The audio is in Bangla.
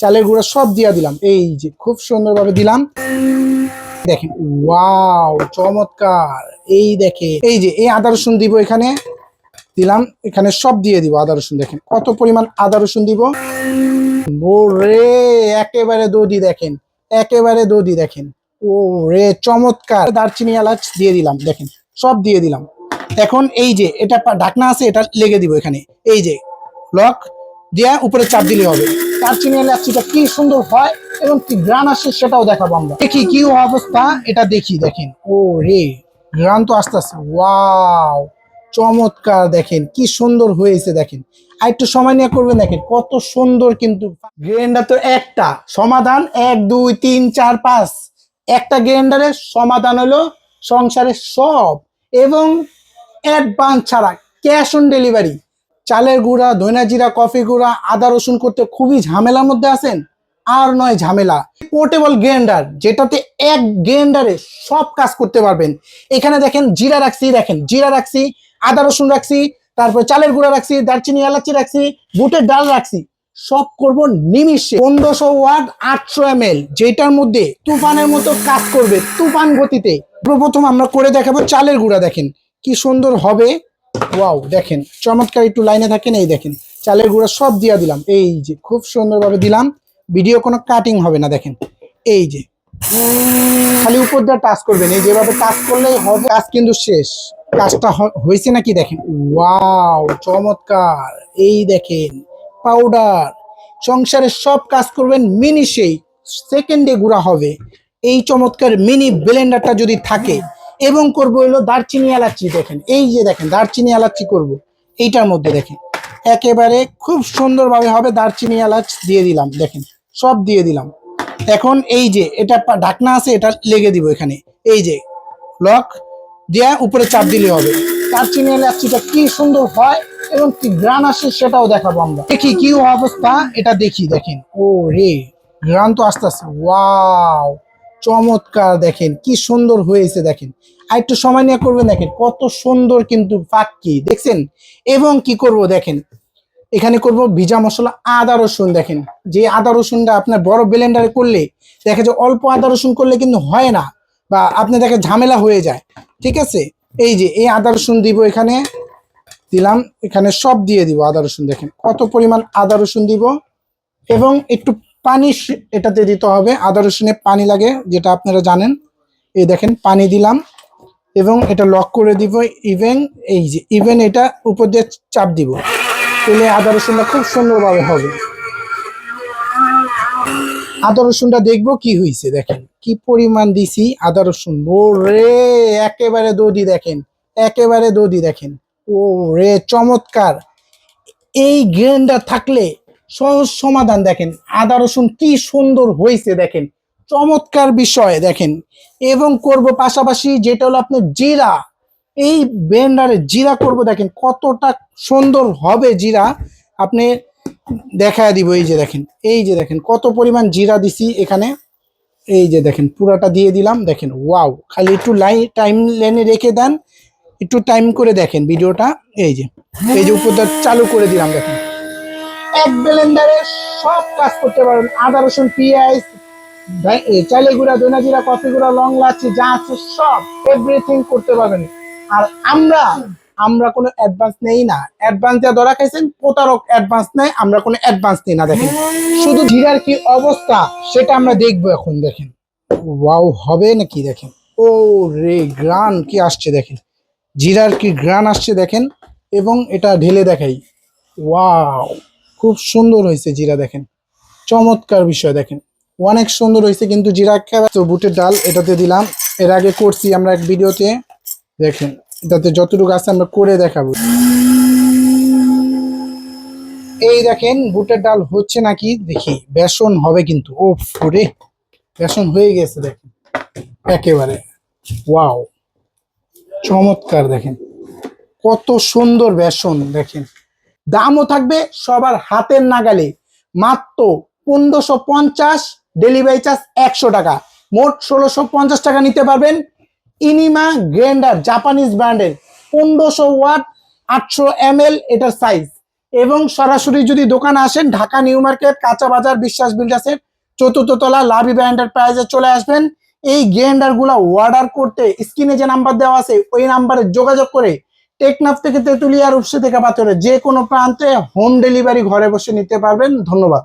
চালের গুঁড়া সব দিয়া দিলাম। এই যে খুব সুন্দরভাবে দিলাম। দেখেন, ওয়াও, চমৎকার। এই দেখে, এই যে, এই আদা রসুন দিব এখানে। দিলাম, এখানে সব দিয়ে দিব আদা রসুন, দেখেন। কত পরিমাণ আদা রসুন দিব? রে একেবারে দদি দেখেন, একেবারে দদি দেখেন। ও রে চমৎকার। দারচিনি, এলাচ দিয়ে দিলাম, দেখেন, সব দিয়ে দিলাম। এখন এই যে, এটা ঢাকনা আছে, এটা লেগে দিব এখানে। এই যে, লক, দিয়ে উপরে চাপ দিলে হবে। দারচিনি এলাচিটা কি সুন্দর হয় এবং কি গ্রান আসে সেটাও দেখাবো আমরা। দেখি কি অবস্থা, এটা দেখি, দেখেন। ও রে গ্রান তো আস্তে আস্তে, ওয়াও, চমৎকার দেখেন, কি সুন্দর হয়েছে দেখেন। আর একটু সময় নিয়ে করবেন দেখেন, কত সুন্দর কিন্তু। গ্রেন্ডার তো একটা, সমাধান এক, দুই, তিন, চার, পাঁচ। একটা গ্রেন্ডারের সমাধান হলো সংসারের সব এবং অ্যাডভান্স ছাড়া ক্যাশ অন ডেলিভারি। চালের গুঁড়া ধনা জিরা, কফি গুঁড়া, আদা, রসুন করতে খুবই ঝামেলার মধ্যে আছেন। আর নয় ঝামেলা। পোর্টেবল গ্রাইন্ডার, যেটাতে এক গ্রাইন্ডারে সব কাজ করতে পারবেন। এখানে দেখেন জিরা রাখছি, দেখেন জিরা রাখছি, আদা, রসুন রাখছি, তারপর চালের গুঁড়া রাখছি, দারচিনি, এলাচি রাখছি, বুটের ডাল রাখছি। সব করব নিমিষে। পনেরোশো ওয়াট, আটশো এম যেটার মধ্যে তুফানের মতো কাজ করবে, তুফান গতিতে। প্রথম আমরা করে দেখাবো চালের গুঁড়া, দেখেন। কি সুন্দর হবে। ওয়াও, দেখেন, চমৎকার একটু লাইনে থাকেন, এই দেখেন, চালের গুঁড়া সব দিয়া দিলাম, এই যে, খুব সুন্দরভাবে দিলাম, ভিডিও কোনো কাটিং হবে না, দেখেন, এই যে, খালি উপর দিয়ে টাচ করবেন, এই যেভাবে টাচ করলেই হবে, কাজ কিন্তু শেষ, কাজটা হয়েছে নাকি দেখেন, ওয়াও, চমৎকার, এই দেখেন পাউডার সংসারের সব কাজ করবেন মিনি সেই সেকেন্ডে গুঁড়া হবে, এই চমৎকার মিনি ব্লেন্ডারটা যদি থাকে এবং করব হলো দারচিনি এলাচি দেখেন। এই যে দেখেন, দারচিনি এলাচি করব। এইটার মধ্যে দেখেন, একেবারে খুব সুন্দরভাবে হবে দারচিনি এলাচ দিয়ে দিলাম, দেখেন, সব দিয়ে দিলাম। এখন এই যে, এটা ঢাকনা আছে, এটা লেগে দিব এখানে। এই যে, লক দিয়ে উপরে চাপ দিলে হবে। দারচিনি এলাচিটা কি সুন্দর হয় এবং কি গ্রান আসে সেটাও দেখাবো আমরা। দেখি কি অবস্থা, এটা দেখি, দেখেন। ও রে গ্রান তো আস্তে আস্তে ওয়াও। চমৎকার দেখেন, কি সুন্দর হয়েছে দেখেন। আর একটু সময় নিয়ে করবেন দেখেন, কত সুন্দর কিন্তু পাক্কি দেখছেন? এবং কি করব দেখেন? এখানে করব ভিজা মশলা আদা রসুন, দেখেন। যে আদা রসুনটা আপনার বড় ব্লেন্ডারে করলে দেখা যায় অল্প আদা রসুন করলে কিন্তু হয় না বা আপনি দেখে ঝামেলা হয়ে যায়, ঠিক আছে? এই যে, এই আদা রসুন দিব এখানে, দিলাম, এখানে সব দিয়ে দিব আদা রসুন, দেখেন। কত পরিমাণ আদা রসুন দিব? এবং একটু পানি এটাতে দিতে হবে। আদা রসুনে পানি লাগে, যেটা আপনারা জানেন। এই দেখেন, পানি দিলাম। এবং এটা লক করে দিব। ইভেন এই যে ইভেন এটা উপর দিয়ে চাপ দিব। তাহলে আদা রসুনটা খুব সুন্দরভাবে হবে। আদা রসুনটা দেখব কি হয়েছে দেখেন। কি পরিমাণ দিছি আদা রসুন। ও রে একেবারে দদি দেখেন। একেবারে দদি দেখেন। ও রে চমৎকার। এই গ্রাইন্ডার থাকলে সহজ সমাধান দেখেন। আদা, রসুন কি সুন্দর হয়েছে দেখেন। চমৎকার বিষয় দেখেন। এবং করব পাশাপাশি যেটা হলো আপনার জিরা। এই ব্লেন্ডারে জিরা করব দেখেন, কতটা সুন্দর হবে জিরা। আপনি দেখায় দিব এই যে দেখেন, এই যে দেখেন, কত পরিমাণ জিরা দিছি এখানে। এই যে দেখেন, পুরাটা দিয়ে দিলাম, দেখেন, ওয়াও, খালি একটু লাই, টাইম লাইনে রেখে দেন, একটু টাইম করে দেখেন ভিডিওটা। এই যে এই যে উপরটা চালু করে দিলাম দেখেন। এক ব্লেন্ডারে সব কাজ করতে পারবেন আদা, রসুন, পেঁয়াজ চালের গুঁড়া দইনা জিরা কফি গুঁড়া লং লাচি যা আছে সব এভরিথিং করতে পারবেন। আর আমরা আমরা কোনো অ্যাডভান্স নেই না। অ্যাডভান্স যা ধরা খাইছেন, প্রতারক অ্যাডভান্স নেই, আমরা কোনো অ্যাডভান্স নেই না, দেখেন। শুধু জিরার কি অবস্থা, সেটা আমরা দেখব এখন, দেখেন। ওয়াও, হবে নাকি, দেখেন। ও রে গ্রান কি আসছে, দেখেন। জিরার কি গ্রান আসছে, দেখেন। এবং এটা ঢেলে দেখাই। ওয়াও। খুব সুন্দর হয়েছে জিরা দেখেন। চমৎকার বিষয় দেখেন। অনেক সুন্দর হয়েছে কিন্তু জিরা তো বুটের ডাল, এটাতে দিলাম। এর আগে করছি আমরা এক ভিডিওতে। দেখেন, এটাতে যতটুকু আছে আমরা করে দেখাবো। এই দেখেন, বুটের ডাল হচ্ছে নাকি? দেখি, বেসন হবে কিন্তু। ও ফুরে বেসন হয়ে গেছে দেখেন। একেবারে। ওয়াও, চমৎকার দেখেন। কত সুন্দর বেসন দেখেন। দামও থাকবে সবার হাতের নাগালে। মাত্র পনেরোশো পঞ্চাশ ডেলিভারি চার্জ একশো টাকা। মোট ষোলোশো পঞ্চাশ টাকা নিতে পারবেন ইনিমা গ্রেন্ডার জাপানিজ ব্র্যান্ডের। পনেরোশো ওয়াট, আটশো এম এটার সাইজ এবং সরাসরি যদি দোকানে আসেন, ঢাকা নিউ মার্কেট, কাঁচা বাজার, বিশ্বাস বিল্ডার্সের চতুর্থ তলা, লাভি এন্টারপ্রাইজে চলে আসবেন। এই গ্রাইন্ডারগুলা অর্ডার করতে স্ক্রিনে যে নাম্বার দেওয়া আছে, ওই নাম্বারে যোগাযোগ করে টেকনাফ থেকে তেঁতুলিয়া রূপসে থেকে পাথরে যে কোনো প্রান্তে হোম ডেলিভারি ঘরে বসে নিতে পারবেন। ধন্যবাদ।